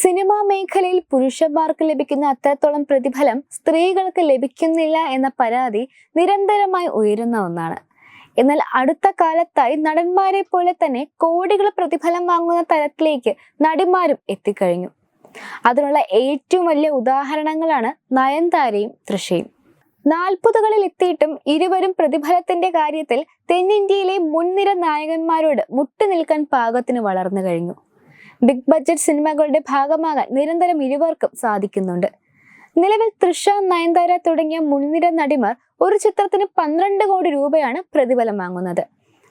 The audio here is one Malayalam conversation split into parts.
സിനിമാ മേഖലയിൽ പുരുഷന്മാർക്ക് ലഭിക്കുന്ന അത്രത്തോളം പ്രതിഫലം സ്ത്രീകൾക്ക് ലഭിക്കുന്നില്ല എന്ന പരാതി നിരന്തരമായി ഉയരുന്ന ഒന്നാണ്. എന്നാൽ അടുത്ത കാലത്തായി നടന്മാരെ പോലെ തന്നെ കോടികൾ പ്രതിഫലം വാങ്ങുന്ന തരത്തിലേക്ക് നടിമാരും എത്തിക്കഴിഞ്ഞു. അതിനുള്ള ഏറ്റവും വലിയ ഉദാഹരണങ്ങളാണ് നയൻതാരയും തൃശയും നാൽപ്പതുകളിൽ എത്തിയിട്ടും ഇരുവരും പ്രതിഫലത്തിന്റെ കാര്യത്തിൽ തെന്നിന്ത്യയിലെ മുൻനിര നായകന്മാരോട് മുട്ടുനിൽക്കാൻ പാകത്തിന് വളർന്നു കഴിഞ്ഞു. ബിഗ് ബഡ്ജറ്റ് സിനിമകളുടെ ഭാഗമാകാൻ നിരന്തരം ഇരുവർക്കും സാധിക്കുന്നുണ്ട്. നിലവിൽ തൃഷ നയൻതാര തുടങ്ങിയ മുൻനിര നടിമാർ ഒരു ചിത്രത്തിന് പന്ത്രണ്ട് കോടി രൂപയാണ് പ്രതിഫലം വാങ്ങുന്നത്.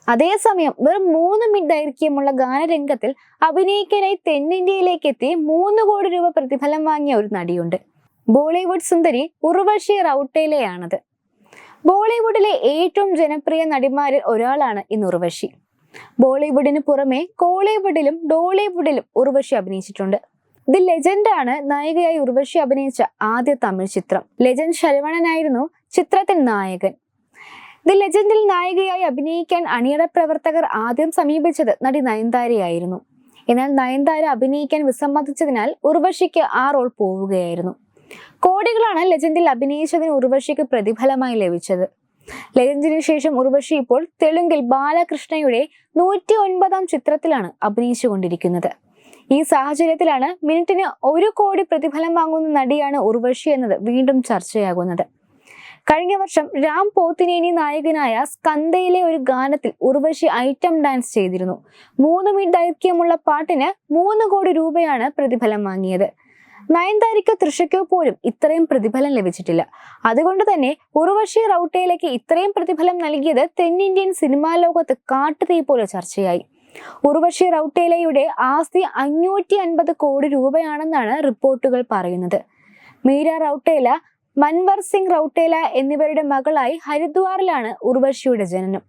അതേസമയം വെറും മൂന്ന് മിനിറ്റ് ദൈർഘ്യമുള്ള ഗാനരംഗത്തിൽ അഭിനയിക്കാനായി തെന്നിന്ത്യയിലേക്ക് എത്തി മൂന്ന് കോടി രൂപ പ്രതിഫലം വാങ്ങിയ ഒരു നടിയുണ്ട്. ബോളിവുഡ് സുന്ദരി ഉർവശി റൌട്ടേലയാണത്. ബോളിവുഡിലെ ഏറ്റവും ജനപ്രിയ നടിമാരിൽ ഒരാളാണ് ഇന്ന് ഉർവശി ബോളിവുഡിന് പുറമെ കോളിവുഡിലും ഡോളിവുഡിലും ഉർവശി അഭിനയിച്ചിട്ടുണ്ട്. ദി ലെജൻഡ് ആണ് നായികയായി ഉർവശി അഭിനയിച്ച ആദ്യ തമിഴ് ചിത്രം. ലെജൻഡ് ശരവണനായിരുന്നു ചിത്രത്തിൽ നായകൻ. ദി ലെജൻഡിൽ നായികയായി അഭിനയിക്കാൻ അണിയറ പ്രവർത്തകർ ആദ്യം സമീപിച്ചത് നടി നയൻതാരയായിരുന്നു. എന്നാൽ നയൻതാര അഭിനയിക്കാൻ വിസമ്മതിച്ചതിനാൽ ഉർവശിക്ക് ആ റോൾ പോവുകയായിരുന്നു. കോടികളാണ് ലെജൻഡിൽ അഭിനയിച്ചതിന് ഉർവശിക്ക് പ്രതിഫലമായി ലഭിച്ചത്. ലെജൻഡിന് ശേഷം ഉർവശി ഇപ്പോൾ തെലുങ്കിൽ ബാലകൃഷ്ണയുടെ നൂറ്റി ഒൻപതാം ചിത്രത്തിലാണ് അഭിനയിച്ചുകൊണ്ടിരിക്കുന്നത്. ഈ സാഹചര്യത്തിലാണ് മിനിറ്റിന് ഒരു കോടി പ്രതിഫലം വാങ്ങുന്ന നടിയാണ് ഉർവശി എന്നത് വീണ്ടും ചർച്ചയാകുന്നത്. കഴിഞ്ഞ വർഷം രാം പോത്തിനേനി നായകനായ സ്കന്ദയിലെ ഒരു ഗാനത്തിൽ ഉർവശി ഐറ്റം ഡാൻസ് ചെയ്തിരുന്നു. മൂന്ന് മിനിറ്റ് ദൈർഘ്യമുള്ള പാട്ടിന് മൂന്ന് കോടി രൂപയാണ് പ്രതിഫലം വാങ്ങിയത്. നയൻതാരയ്ക്കോ തൃഷയ്ക്കോ പോലും ഇത്രയും പ്രതിഫലം ലഭിച്ചിട്ടില്ല. അതുകൊണ്ട് തന്നെ ഉർവശി റൌട്ടയിലേക്ക് ഇത്രയും പ്രതിഫലം നൽകിയത് തെന്നിന്ത്യൻ സിനിമാ ലോകത്ത് കാട്ടുതീ പോലെ ചർച്ചയായി. ഉർവശി റൌട്ടേലയുടെ ആസ്തി അഞ്ഞൂറ്റി അൻപത് കോടി രൂപയാണെന്നാണ് റിപ്പോർട്ടുകൾ പറയുന്നത്. മീര റൌട്ടേല മൻവർ സിംഗ് റൌട്ടേല എന്നിവരുടെ മകളായി ഹരിദ്വാറിലാണ് ഉർവശിയുടെ ജനനം.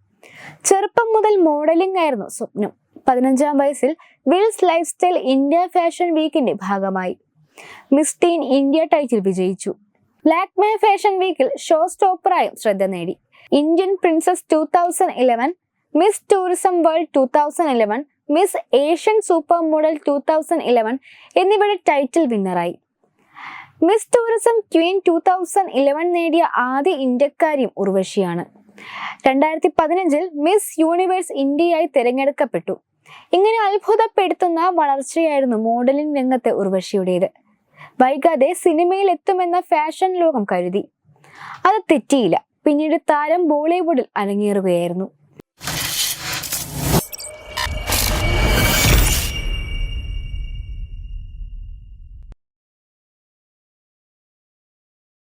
ചെറുപ്പം മുതൽ മോഡലിംഗ് ആയിരുന്നു സ്വപ്നം. പതിനഞ്ചാം വയസ്സിൽ Wills life style India fashion വീക്കിന്റെ ഭാഗമായി. മിസ് ടീൻ ഇന്ത്യ ടൈറ്റിൽ വിജയിച്ചു. ലാക്മേ ഫാഷൻ വീക്കിൽ ഷോ സ്റ്റോപ്പറായും ശ്രദ്ധ നേടി. Indian princess two thousand eleven miss tourism world two thousand eleven miss Asian super model two thousand eleven എന്നിവയുടെ title വിന്നറായി. Miss tourism queen two thousand eleven നേടിയ ആദ്യ ഇന്ത്യക്കാരിയും ഉർവശിയാണ്. രണ്ടായിരത്തി പതിനഞ്ചിൽ മിസ് യൂണിവേഴ്സ് ഇന്ത്യയായി തിരഞ്ഞെടുക്കപ്പെട്ടു. ഇങ്ങനെ അത്ഭുതപ്പെടുത്തുന്ന വളർച്ചയായിരുന്നു മോഡലിംഗ് രംഗത്തെ ഉർവശിയുടേത്. വൈകാതെ സിനിമയിൽ എത്തുമെന്ന ഫാഷൻ ലോകം കരുതി. അത് തെറ്റിയില്ല. പിന്നീട് താരം ബോളിവുഡിൽ അരങ്ങേറുകയായിരുന്നു.